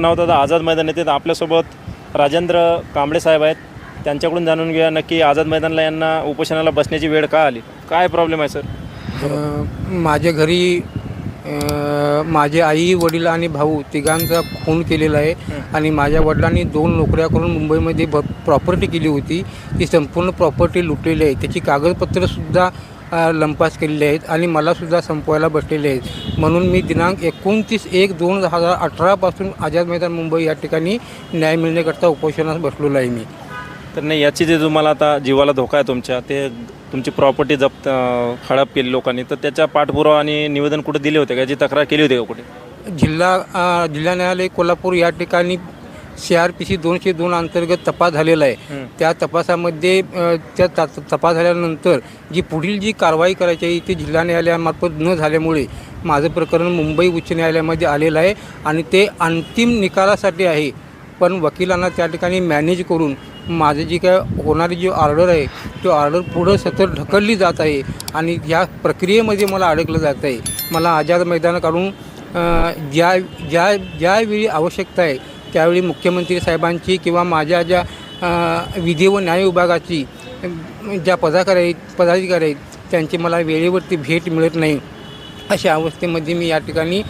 नाव दादा आझाद मैदान येते. आपल्यासोबत राजेंद्र कांबळे साहेब आहेत. त्यांच्याकडून जाणून घेऊया नक्की आझाद मैदानला यांना उपोषणाला बसण्याची वेळ का आली? काय प्रॉब्लेम आहे सर माझ्या घरी माझे आई वडील आणि भाऊ तिघांचा खून केलेला आहे. आणि माझ्या वडिलांनी दोन नोकऱ्या करून मुंबईमध्ये ब प्रॉपर्टी केली होती. ती संपूर्ण प्रॉपर्टी लुटलेली आहे. त्याची कागदपत्रंसुद्धा लंपास केलेली आहेत आणि मलासुद्धा संपवायला बसलेले आहेत. म्हणून मी दिनांक एकोणतीस एक दोन हजार अठरापासून आझाद मैदान मुंबई या ठिकाणी न्याय मिळण्याकरता उपोषणास बसलेलो आहे मी. तर नाही याची जे तुम्हाला आता जीवाला धोका आहे तुमच्या ते तुमची प्रॉपर्टी जप्त हडप केली लोकांनी तर त्याच्या पाठपुरावा आणि निवेदन कुठे दिले होते का? याची तक्रार केली होती का कुठे? जिल्हा जिल्हा न्यायालय कोल्हापूर या ठिकाणी सी आर पी सी दोनशे दोन अंतर्गत तपास झालेला आहे. त्या तपासामध्ये त्या तपास झाल्यानंतर जी पुढील जी कारवाई करायची आहे ती जिल्हा न्यायालयामार्फत न झाल्यामुळे माझं प्रकरण मुंबई उच्च न्यायालयामध्ये आलेलं आहे आणि ते अंतिम निकालासाठी आहे. पण वकिलांना त्या ठिकाणी मॅनेज करून माझं जी काय होणारी जी ऑर्डर आहे ती ऑर्डर पुढं सतत ढकलली जात आहे आणि ह्या प्रक्रियेमध्ये मला अडकलं जात आहे. मला आझाद मैदान काढून ज्या ज्या ज्यावेळी आवश्यकता आहे त्यावेळी मुख्यमंत्री साहेबांची किंवा माझ्या ज्या विधी व न्याय विभागाची ज्या पदाधिकारी आहेत पदाधिकारी आहेत त्यांची मला वेळेवरती भेट मिळत नाही. अशा अवस्थेमध्ये मी या ठिकाणी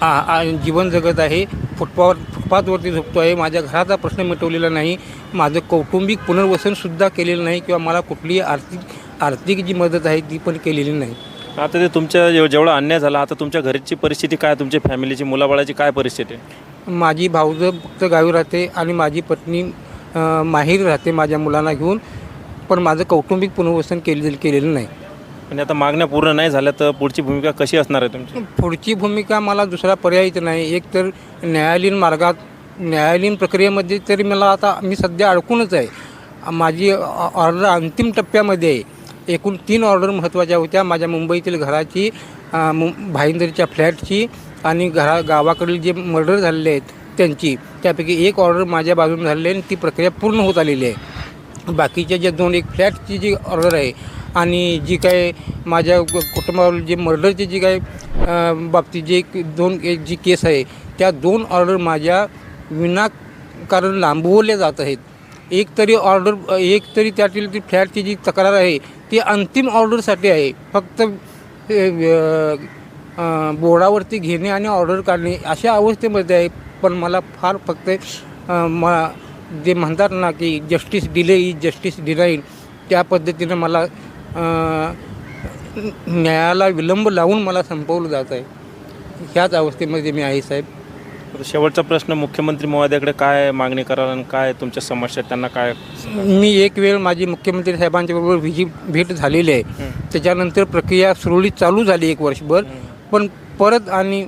आ- जीवन जगत आहे. फुटपावर फुटपाथवरती झोपतो आहे. माझ्या घराचा प्रश्न मिटवलेला नाही. माझं कौटुंबिक पुनर्वसनसुद्धा केलेलं नाही किंवा मला कुठलीही आर्थिक आर्थिक जी मदत आहे ती पण केलेली नाही. आता ते तुमच्या जेव- जेवढा अन्याय झाला आता तुमच्या घरची परिस्थिती काय तुमच्या फॅमिलीची मुलाबाळाची काय परिस्थिती? आहे माझी भाऊजं फक्त गावी राहते आणि माझी पत्नी अ, माहेर राहते माझ्या मुलांना घेऊन पण माझं कौटुंबिक पुनर्वसन केले केलेलं नाही. आणि आता मागण्या पूर्ण नाही झाल्या तर पुढची भूमिका कशी असणार आहे तुमची? पुढची भूमिका मला दुसरा पर्यायच नाही. एक तर न्यायालयीन मार्गात न्यायालयीन प्रक्रियेमध्ये तरी मला आता मी सध्या अडकूनच आहे. माझी ऑर्डर अंतिम टप्प्यामध्ये आहे. एकूण तीन ऑर्डर महत्त्वाच्या होत्या. माझ्या मुंबईतील घराची अ, मु भाईंदरच्या फ्लॅटची आणि घरा गावाकडील जे मर्डर झालेले आहेत त्यांची त्यापैकी एक ऑर्डर माझ्या बाजूने झालेली आहे आणि ती प्रक्रिया पूर्ण होत आलेली आहे. बाकीच्या ज्या दोन एक फ्लॅटची जी ऑर्डर आहे आणि जी काय माझ्या कुटुंबावर जे मर्डरची जी काय बाबतीत जे दोन एक जी केस आहे त्या दोन ऑर्डर माझ्या विनाकारण लांबवल्या जात आहेत. एक तरी ऑर्डर एक तरी त्यातील ती फ्लॅटची जी तक्रार आहे ती अंतिम ऑर्डरसाठी आहे. फक्त बोर्डावरती घेणे आणि ऑर्डर काढणे अशा अवस्थेमध्ये आहे. पण मला फार फक्त म जे म्हणतात ना की justice delay is justice denied त्या पद्धतीनं मला न्यायाला विलंब लावून मला संपवलं जात आहे. ह्याच अवस्थेमध्ये मी आहे साहेब. शेवटचा प्रश्न मुख्यमंत्री महोदयाकडे काय मागणी कराल आणि काय तुमच्या समस्या आहेत, त्यांना काय मी एक वेळ माझी मुख्यमंत्री साहेबांच्या बरोबर व्हिजिट भेट झालेली आहे. त्याच्यानंतर प्रक्रिया सुरळीत चालू झाली एक वर्षभर. पण परत आणि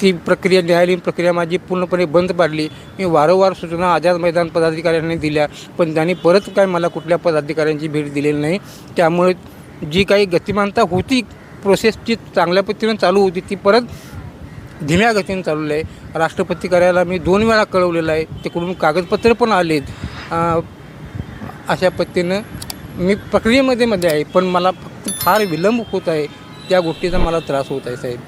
ती प्रक्रिया न्यायालयीन प्रक्रिया माझी पूर्णपणे बंद पाडली. मी वारंवार सूचना आझाद मैदान पदाधिकाऱ्यांनी दिल्या पण त्यांनी परत काय मला कुठल्या पदाधिकाऱ्यांची भेट दिलेली नाही. त्यामुळे जी काही गतिमानता होती प्रोसेसची चांगल्या पद्धतीनं चालू होती ती परत धीम्या गतीने चालू आहे. राष्ट्रपती कार्यालयाला मी दोन वेळा कळवलेलं आहे. तिकडून कागदपत्र पण आलेत. अशा पद्धतीनं मी प्रक्रियेमध्ये मध्ये आहे पण मला फक्त फार विलंब होत आहे. त्या गोष्टीचा मला त्रास होत आहे साहेब.